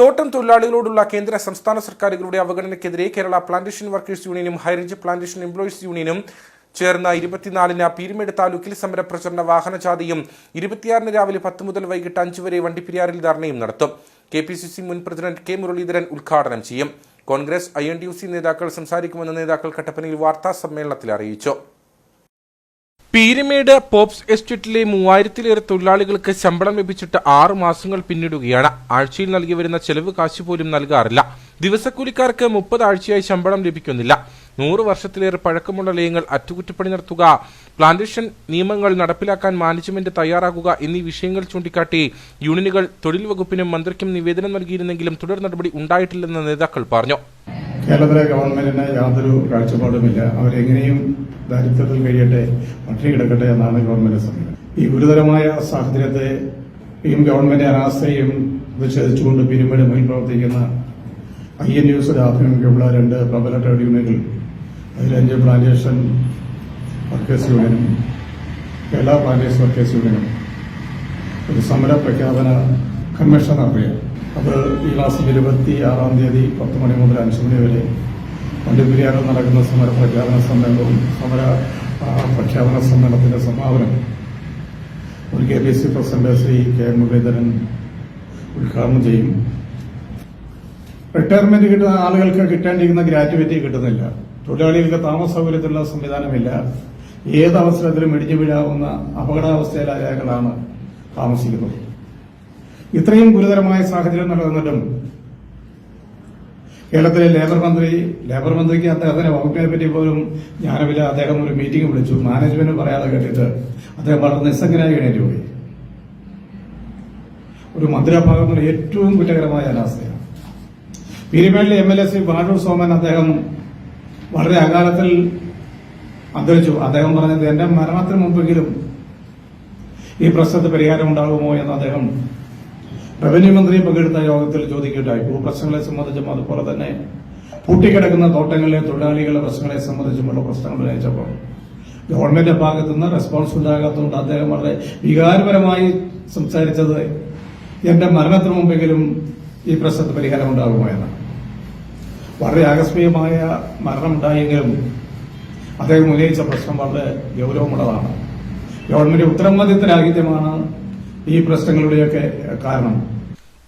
തോട്ടം തൊഴിലാളികളോടുള്ള കേന്ദ്ര സംസ്ഥാന സർക്കാരുകളുടെ അവഗണനയ്ക്കെതിരെ കേരള പ്ലാന്റേഷൻ വർക്കേഴ്സ് യൂണിയനും ഹൈറേഞ്ച് പ്ലാന്റേഷൻ എംപ്ലോയീസ് യൂണിയനും ചേർന്ന ഇരുപത്തിനാലിന് പീരുമേട് താലൂക്കിൽ സമരപ്രചരണ വാഹനജാഥയും ഇരുപത്തിയാറിന് രാവിലെ പത്ത് മുതൽ വൈകിട്ട് അഞ്ച് വരെ വണ്ടിപ്പെരിയാറിൽ ധർണയും നടത്തും. കെ പി സി സി മുൻ പ്രസിഡന്റ് കെ മുരളീധരൻ ഉദ്ഘാടനം ചെയ്യും. Congress I N D U C നേതാക്കൾ സംസാരിക്കുമെന്ന് നേതാക്കൾ കട്ടപ്പനയിൽ വാർത്താ സമ്മേളനത്തിൽ അറിയിച്ചു. പീരുമേട് പോപ്സ് എസ്റ്റേറ്റിലെ മൂവായിരത്തിലേറെ തൊഴിലാളികൾക്ക് ശമ്പളം ലഭിച്ചിട്ട് ആറു മാസങ്ങൾ പിന്നിടുകയാണ്. ആഴ്ചയിൽ നൽകി വരുന്ന ചെലവ് കാശ് പോലും നൽകാറില്ല. ദിവസക്കൂലിക്കാർക്ക് മുപ്പത് ആഴ്ചയായി ശമ്പളം ലഭിക്കുന്നില്ല. നൂറ് വർഷത്തിലേറെ പഴക്കമുള്ള ലയങ്ങൾ അറ്റകുറ്റപ്പണി നടത്തുക പ്ലാന്റേഷൻ നിയമങ്ങൾ നടപ്പിലാക്കാൻ മാനേജ്മെന്റ് തയ്യാറാകുക എന്നീ വിഷയങ്ങൾ ചൂണ്ടിക്കാട്ടി യൂണിയനുകൾ തൊഴിൽ വകുപ്പിനും മന്ത്രിക്കും നിവേദനം നൽകിയിരുന്നെങ്കിലും തുടർ നടപടി ഉണ്ടായിട്ടില്ലെന്ന് നേതാക്കൾ പറഞ്ഞു. കേരളത്തിലെ ഗവൺമെന്റിന് യാതൊരു കാഴ്ചപ്പാടുമില്ല. അവരെങ്ങനെയും ദാരിദ്ര്യത്തിൽ കഴിയട്ടെ പട്ടിണി കിടക്കട്ടെ എന്നാണ് ഗവൺമെന്റ് സമീപനം ഈ ഗുരുതരമായ സാഹചര്യത്തെ ഈ ഗവൺമെന്റ് അനാസ്ഥയും പ്രതിഷേധിച്ചുകൊണ്ട് പിരിമേട് മുന്നിൽ പ്രവർത്തിക്കുന്ന ഐ എൻ ന്യൂസിന്റെ ആഭിമുഖ്യമുള്ള രണ്ട് പ്രബല ട്രേഡ് യൂണിയനുകൾ അതിലഞ്ച് പ്ലാന്റേഷൻ വർക്കേഴ്സ് യൂണിയനും കേരള പ്ലാന്റേഴ്സ് വർക്കേഴ്സ് യൂണിയനും ഒരു സമര പ്രഖ്യാപന കമ്മീഷൻ നടത്തുകയാണ് അത് ഈ മാസം ഇരുപത്തി ആറാം തീയതി പത്ത് മണി മുതൽ അഞ്ച് മണി വരെ വണ്ടിപ്പെരിയാറിൽ നടക്കുന്ന സമര പ്രഖ്യാപന സമ്മേളനവും സമര പ്രഖ്യാപന സമ്മേളനത്തിന്റെ സമാപനം ഒരു K P C president Shri K Muraleedharan ഉദ്ഘാടനം ചെയ്യും. റിട്ടയർമെന്റ് കിട്ടുന്ന ആളുകൾക്ക് കിട്ടേണ്ടിയിരുന്ന ഗ്രാറ്റുവിറ്റി കിട്ടുന്നില്ല. തൊഴിലാളികൾക്ക് താമസ സൗകര്യത്തിലുള്ള സംവിധാനമില്ല. ഏത് ഇടിഞ്ഞു വീഴാവുന്ന അപകടാവസ്ഥയിലായ ആളുകളാണ് താമസിക്കുന്നത്. ഇത്രയും ഗുരുതരമായ സാഹചര്യം നടന്നിട്ടും കേരളത്തിലെ ലേബർ മന്ത്രി ലേബർ മന്ത്രിക്ക് അദ്ദേഹത്തിന്റെ വകുപ്പിനെ പറ്റി പോലും ജ്ഞാനമില്ല. അദ്ദേഹം ഒരു മീറ്റിംഗ് വിളിച്ചു. മാനേജ്മെന്റ് പറയാതെ കേട്ടിട്ട് അദ്ദേഹം വളരെ നിസ്സംഗനായി എണീറ്റ് പോയി. ഒരു മന്ത്രിഭാഗത്തുള്ള ഏറ്റവും കുറ്റകരമായ അനാസ്ഥയാണ് പീരുമേളിലെ M L A C Badoor Soman അദ്ദേഹം വളരെ അകാലത്തിൽ അന്തരിച്ചു. അദ്ദേഹം പറഞ്ഞത് എന്റെ മരണത്തിന് മുമ്പെങ്കിലും ഈ പ്രശ്നത്തിന് പരിഹാരം ഉണ്ടാകുമോ? എന്ന് അദ്ദേഹം റവന്യൂ മന്ത്രിയും പങ്കെടുത്ത യോഗത്തിൽ ചോദിക്കുകയുണ്ടായി. ഭൂപ്രശ്നങ്ങളെ സംബന്ധിച്ചും അതുപോലെ തന്നെ പൂട്ടിക്കിടക്കുന്ന തോട്ടങ്ങളിലെ തൊഴിലാളികളുടെ പ്രശ്നങ്ങളെ സംബന്ധിച്ചുമുള്ള പ്രശ്നങ്ങൾ ഉന്നയിച്ചപ്പോൾ ഗവൺമെന്റ് ഭാഗത്തു നിന്ന് റെസ്പോൺസ് ഉണ്ടാകാത്തതുകൊണ്ട് അദ്ദേഹം വളരെ വികാരപരമായി സംസാരിച്ചത് എന്റെ മരണത്തിന് മുമ്പെങ്കിലും ഈ പ്രശ്നത്തിന് പരിഹാരം ഉണ്ടാകുമോ എന്ന് വളരെ ആകസ്മികമായ മരണമുണ്ടായെങ്കിലും അദ്ദേഹം ഉന്നയിച്ച പ്രശ്നം വളരെ ഗൗരവമുള്ളതാണ്. ഗവൺമെന്റ് ഉത്തരവാദിത്തരാഹിത്യമാണ് ഈ പ്രശ്നങ്ങളുടെയൊക്കെ കാരണം.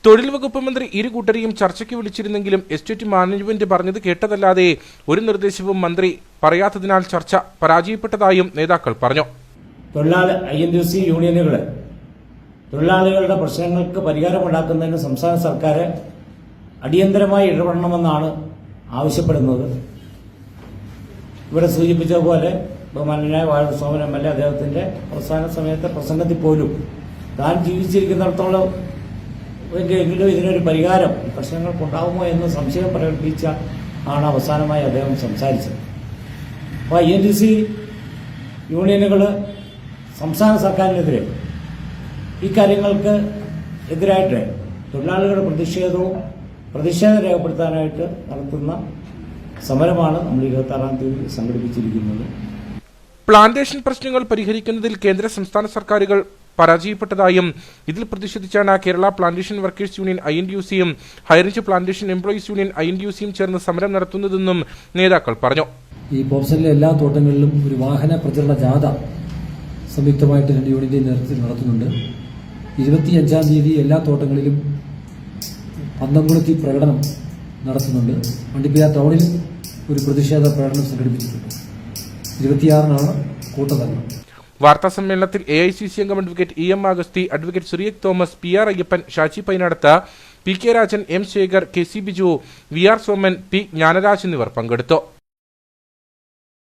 തൊഴിൽ വകുപ്പ് മന്ത്രി ഇരു കൂട്ടരെയും ചർച്ചയ്ക്ക് വിളിച്ചിരുന്നെങ്കിലും എസ്റ്റേറ്റ് മാനേജ്മെന്റ് പറഞ്ഞത് കേട്ടതല്ലാതെ ഒരു നിർദ്ദേശവും മന്ത്രി പറയാത്തതിനാൽ ചർച്ച പരാജയപ്പെട്ടതായും നേതാക്കൾ പറഞ്ഞു. തൊഴിലാളി ഐ എൻ സി യൂണിയനുകൾ തൊഴിലാളികളുടെ പ്രശ്നങ്ങൾക്ക് പരിഹാരമുണ്ടാക്കുന്നതിന് സംസ്ഥാന സർക്കാർ അടിയന്തരമായി ഇടപെടണമെന്നാണ് ആവശ്യപ്പെടുന്നത്. ഇവിടെ സൂചിപ്പിച്ചതുപോലെ ബഹുമാനായ വാഴ സോമൻ എം എൽ എ അദ്ദേഹത്തിന്റെ അവസാന സമയത്തെ പ്രസംഗത്തിൽ പോലും താൻ ജീവിച്ചിരിക്കുന്നിടത്തോളം എങ്കിലും ഇതിനൊരു പരിഹാരം പ്രശ്നങ്ങൾക്കുണ്ടാകുമോ എന്ന് സംശയം പ്രകടിപ്പിച്ച ആണ് അവസാനമായി അദ്ദേഹം സംസാരിച്ചത്. അപ്പോൾ ഐ എൻ ടി സി യൂണിയനുകൾ സംസ്ഥാന സർക്കാരിനെതിരെ ഇക്കാര്യങ്ങൾക്ക് കാര്യങ്ങൾക്ക് എതിരായിട്ട് തൊഴിലാളികളുടെ പ്രതിഷേധവും പ്രതിഷേധം രേഖപ്പെടുത്താനായിട്ട് നടത്തുന്ന സമരമാണ് നമ്മൾ ഇരുപത്തി ആറാം തീയതി സംഘടിപ്പിച്ചിരിക്കുന്നത്. പ്ലാന്റേഷൻ പ്രശ്നങ്ങൾ പരിഹരിക്കുന്നതിൽ കേന്ദ്ര സംസ്ഥാന സർക്കാരുകൾ പരാജയപ്പെട്ടതായും ഇതിൽ പ്രതിഷേധിച്ചാണ് Kerala plantation workers union I N D U സിയും plantation employees union I N D U സിയും ചേർന്ന് സമരം നടത്തുന്നതെന്നും നേതാക്കൾ പറഞ്ഞു. ഈ പോപ്സലിലെ എല്ലാ തോട്ടങ്ങളിലും ഒരു വാഹന പ്രചരണ ജാഥ സംയുക്തമായിട്ട് രണ്ട് യൂണിയന്റെ നേതൃത്വത്തിൽ നടത്തുന്നുണ്ട്. ഇരുപത്തിയഞ്ചാം തീയതി എല്ലാ തോട്ടങ്ങളിലും പന്തംകുളത്തി പ്രകടനം നടത്തുന്നുണ്ട്. വണ്ടിപ്പെരിയാർ ടൗണിൽ ഒരു പ്രതിഷേധ പ്രകടനം സംഘടിപ്പിച്ചിട്ടുണ്ട്. ഇരുപത്തിയാറിനാണ് കൂട്ടധർണം വാർത്താ സമ്മേളനത്തിൽ എ ഐ സി സി അംഗം advocate E M Agasthi advocate Suriyak Thomas P R Ayyappan Shaji Painadath P K Rajan M Shekhar K C Biju V R Soman P Jnanaraj എന്നിവർ പങ്കെടുത്തു.